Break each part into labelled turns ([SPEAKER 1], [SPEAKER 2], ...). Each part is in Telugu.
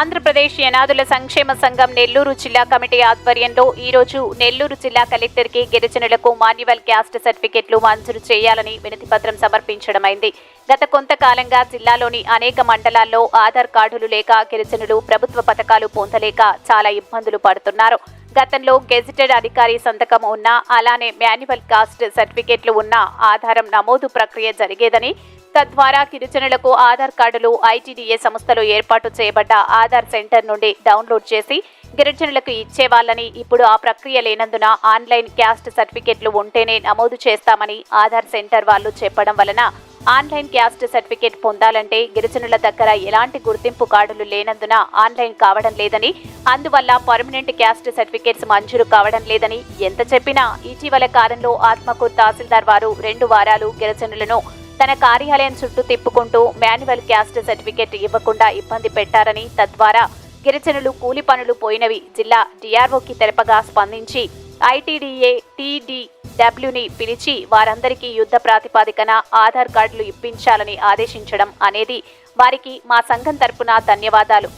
[SPEAKER 1] ఆంధ్రప్రదేశ్ యనాదుల సంక్షేమ సంఘం నెల్లూరు జిల్లా కమిటీ ఆధ్వర్యంలో ఈ రోజు నెల్లూరు జిల్లా కలెక్టర్కి గిరిజనులకు మాన్యువల్ క్యాస్ట్ సర్టిఫికెట్లు మంజూరు చేయాలని వినతిపత్రం సమర్పించడమైంది. గత కొంతకాలంగా జిల్లాలోని అనేక మండలాల్లో ఆధార్ కార్డులు లేక గిరిజనులు ప్రభుత్వ పథకాలు పొందలేక చాలా ఇబ్బందులు పడుతున్నారు. గతంలో గెజిటెడ్ అధికారి సంతకం ఉన్న అలానే మాన్యువల్ కాస్ట్ సర్టిఫికెట్లు ఉన్న ఆధారం నమోదు ప్రక్రియ జరిగేదని తద్వారా గిరిజనులకు ఆధార్ కార్డులు ఐటీడీఏ సంస్థలో ఏర్పాటు చేయబడ్డ ఆధార్ సెంటర్ నుండి డౌన్లోడ్ చేసి గిరిజనులకు ఇచ్చేవాళ్ళని ఇప్పుడు ఆ ప్రక్రియ లేనందున ఆన్లైన్ క్యాస్ట్ సర్టిఫికెట్లు ఉంటేనే నమోదు చేస్తామని ఆధార్ సెంటర్ వాళ్ళు చెప్పడం వలన ఆన్లైన్ క్యాస్ట్ సర్టిఫికేట్ పొందాలంటే గిరిజనుల దగ్గర ఎలాంటి గుర్తింపు కార్డులు లేనందున ఆన్లైన్ కావడం లేదని అందువల్ల పర్మనెంట్ క్యాస్ట్ సర్టిఫికేట్స్ మంజూరు కావడం లేదని ఎంత చెప్పినా ఇటీవల కాలంలో ఆత్మకూరు తహసీల్దార్ వారు రెండు వారాలు గిరిజనులను తన కార్యాలయం చుట్టూ తిప్పుకుంటూ మాన్యువల్ క్యాస్ట్ సర్టిఫికేట్ ఇవ్వకుండా ఇబ్బంది పెట్టారని తద్వారా గిరిజనులు కూలి పనులు పోయినవి జిల్లా డిఆర్ఓకి తెలపగా స్పందించి ఐటీడీఏ టీడీ డబ్ల్యూని పిలిచి వారందరికీ యుద్ధ ప్రాతిపాదికన ఆధార్ కార్డులు ఇప్పించాలని ఆదేశించడం అనేది వారికి మా సంఘం తరపున ధన్యవాదాలు.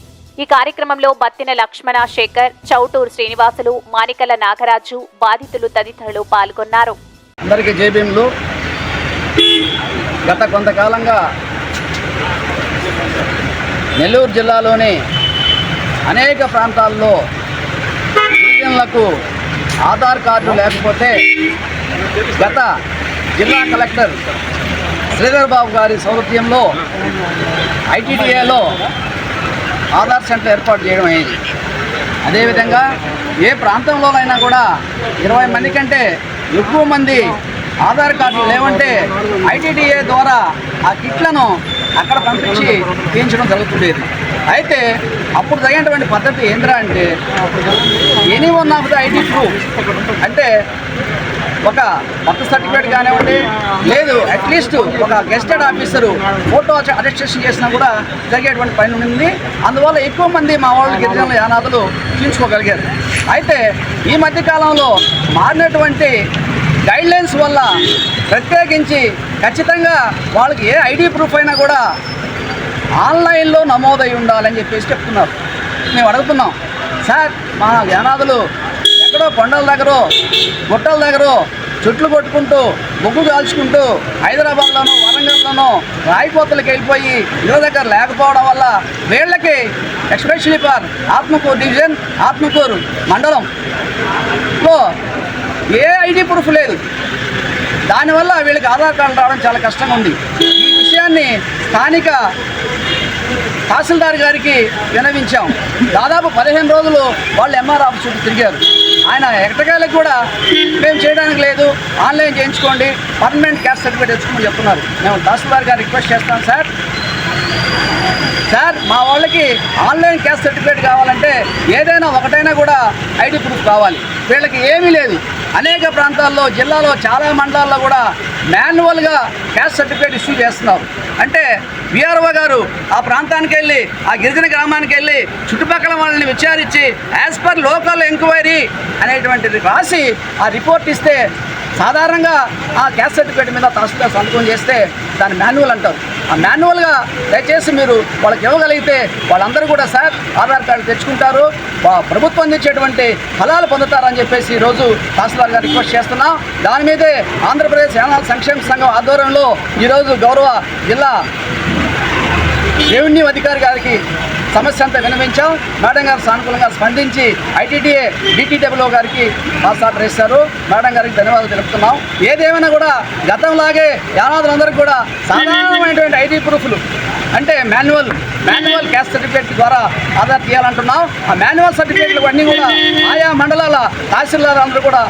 [SPEAKER 1] ఈ కార్యక్రమంలో బత్తిన లక్ష్మణ శేఖర్ చౌటూరు శ్రీనివాసులు మానికల నాగరాజు బాధితులు తదితరులు పాల్గొన్నారు.
[SPEAKER 2] అందరికీ జేబీఎంలు గత కొంతకాలంగా నెల్లూరు జిల్లాలోని అనేక ప్రాంతాల్లో గిరిజనులకు ఆధార్ కార్డు లేకపోతే గత జిల్లా కలెక్టర్ శ్రీధర్ బాబు గారి సౌలభ్యంలో ఐటీడీఏలో ఆధార్ సెంటర్ ఏర్పాటు చేయడం అయింది. అదేవిధంగా ఏ ప్రాంతంలోనైనా కూడా ఇరవై మంది కంటే ఎక్కువ మంది ఆధార్ కార్డులు లేవంటే ఐటీడీఏ ద్వారా ఆ కిట్లను అక్కడ పంపించి తీయించడం జరుగుతుండేది. అయితే అప్పుడు తగినటువంటి పద్ధతి ఏంద్రా అంటే any one of the ID proof అంటే ఒక బర్త్ సర్టిఫికేట్ కానివ్వండి లేదు అట్లీస్ట్ ఒక గెస్టెడ్ ఆఫీసరు ఫోటో అటెస్టేషన్ చేసినా కూడా జరిగేటువంటి పని ఉంది. అందువల్ల ఎక్కువ మంది మా వాళ్ళు గిరిజనుల యానాదులు చూపించుకోగలిగారు అయితే ఈ మధ్యకాలంలో మారినటువంటి గైడ్లైన్స్ వల్ల ప్రత్యేకించి ఖచ్చితంగా వాళ్ళకి ఏ ఐడి ప్రూఫ్ అయినా కూడా ఆన్లైన్లో నమోదై ఉండాలని చెప్పేసి చెప్తున్నారు. మేము అడుగుతున్నాం. సార్ మా యానాదులు ఎక్కడో కొండల దగ్గర గుట్టల దగ్గర చెట్లు కొట్టుకుంటూ బొగ్గు కాల్చుకుంటూ హైదరాబాద్లోనూ వరంగల్లోనూ రాయిపోతలకు వెళ్ళిపోయి ఇళ్ళ దగ్గర లేకపోవడం వల్ల వీళ్ళకి especially for Atmakur division Atmakur మండలంలో ఏ ఐడి ప్రూఫ్ లేదు. దానివల్ల వీళ్ళకి ఆధార్ కార్డు రావడం చాలా కష్టంగా ఉంది. ఈ విషయాన్ని స్థానిక తహసీల్దార్ గారికి వినవించాం దాదాపు పదిహేను రోజులు వాళ్ళు ఎంఆర్ ఆఫీస్ చుట్టూ తిరిగారు. ఆయన ఎక్కడికాయలకు కూడా మేము చేయడానికి లేదు. ఆన్లైన్ చేయించుకోండి. పర్మనెంట్ క్యాస్ట్ సర్టిఫికేట్ తెచ్చుకోమని చెప్తున్నారు. మేము తహసీల్దార్ గారు రిక్వెస్ట్ చేస్తాం సార్. సార్ మా వాళ్ళకి ఆన్లైన్ క్యాస్ట్ సర్టిఫికేట్ కావాలంటే ఏదైనా ఒకటైనా కూడా ఐడి ప్రూఫ్ కావాలి. వీళ్ళకి ఏమీ లేదు. అనేక ప్రాంతాల్లో జిల్లాలో చాలా మండలాల్లో కూడా మాన్యువల్గా క్యాస్ట్ సర్టిఫికేట్ ఇష్యూ చేస్తున్నారు. అంటే విఆర్ఓ గారు ఆ ప్రాంతానికి వెళ్ళి ఆ గిరిజన గ్రామానికి వెళ్ళి చుట్టుపక్కల వాళ్ళని విచారించి యాజ్ పర్ లోకల్ ఎంక్వైరీ అనేటువంటిది రాసి ఆ రిపోర్ట్ ఇస్తే సాధారణంగా ఆ గ్యాస్ సర్టిఫికేట్ మీద తహసీల్దార్ సంతకం చేస్తే దాన్ని మాన్యువల్ అంటారు. ఆ మాన్యువల్గా దయచేసి మీరు వాళ్ళకి ఇవ్వగలిగితే వాళ్ళందరూ కూడా సార్ ఆధార్ కార్డు తెచ్చుకుంటారు. వా- ప్రభుత్వం అందించేటువంటి ఫలాలు పొందుతారని చెప్పేసి ఈరోజు తహసీల్దార్ గారు రిక్వెస్ట్ చేస్తున్నాం. దాని మీదే ఆంధ్రప్రదేశ్ యానాల సంక్షేమ సంఘం ఆధ్వర్యంలో ఈరోజు గౌరవ జిల్లా రెవెన్యూ అధికారి గారికి సమస్య అంతా వినవించాం మేడం గారు సానుకూలంగా స్పందించి ఐటీడీఏ డిటిడబ్ల్యూ గారికి పాస్ ఆర్డర్ ఇస్తారు మేడం గారికి ధన్యవాదాలు తెలుపుతున్నాం. ఏదేమైనా కూడా గతంలాగే యానాదులందరికీ కూడా సాధారణమైనటువంటి ఐడి ప్రూఫ్లు అంటే మాన్యువల్ మాన్యువల్ క్యాస్ట్ సర్టిఫికేట్ ద్వారా ఆధార్ తీయాలంటున్నాం. ఆ మాన్యువల్ సర్టిఫికేట్లు అన్నీ కూడా ఆయా మండలాల తహసీల్దార్ అందరూ కూడా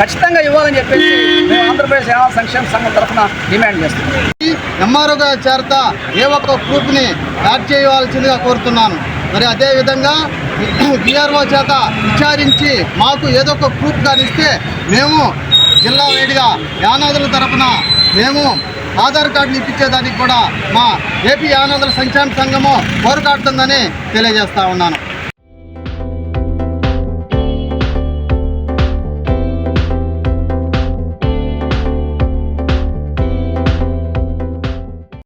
[SPEAKER 2] ఖచ్చితంగా ఇవ్వాలని చెప్పేసి మేము ఆంధ్రప్రదేశ్ యానాద సంక్షేమ సంఘం తరఫున డిమాండ్ చేస్తున్నాం.
[SPEAKER 3] ఎంఆర్ఓగా చేరతా ఏ ఒక్క గ్రూప్ని యాడ్ చేయవలసిందిగా కోరుతున్నాను. మరి అదేవిధంగా బీఆర్ఓ చేత విచారించి మాకు ఏదో ఒక ప్రూఫ్ కానీ ఇస్తే మేము జిల్లా వేడిగా యానాదుల తరపున మేము ఆధార్ కార్డులు ఇప్పించేదానికి కూడా మా ఏపీ యానాదుల సంక్షేమ సంఘము పోరాడుతుందని తెలియజేస్తా ఉన్నాను.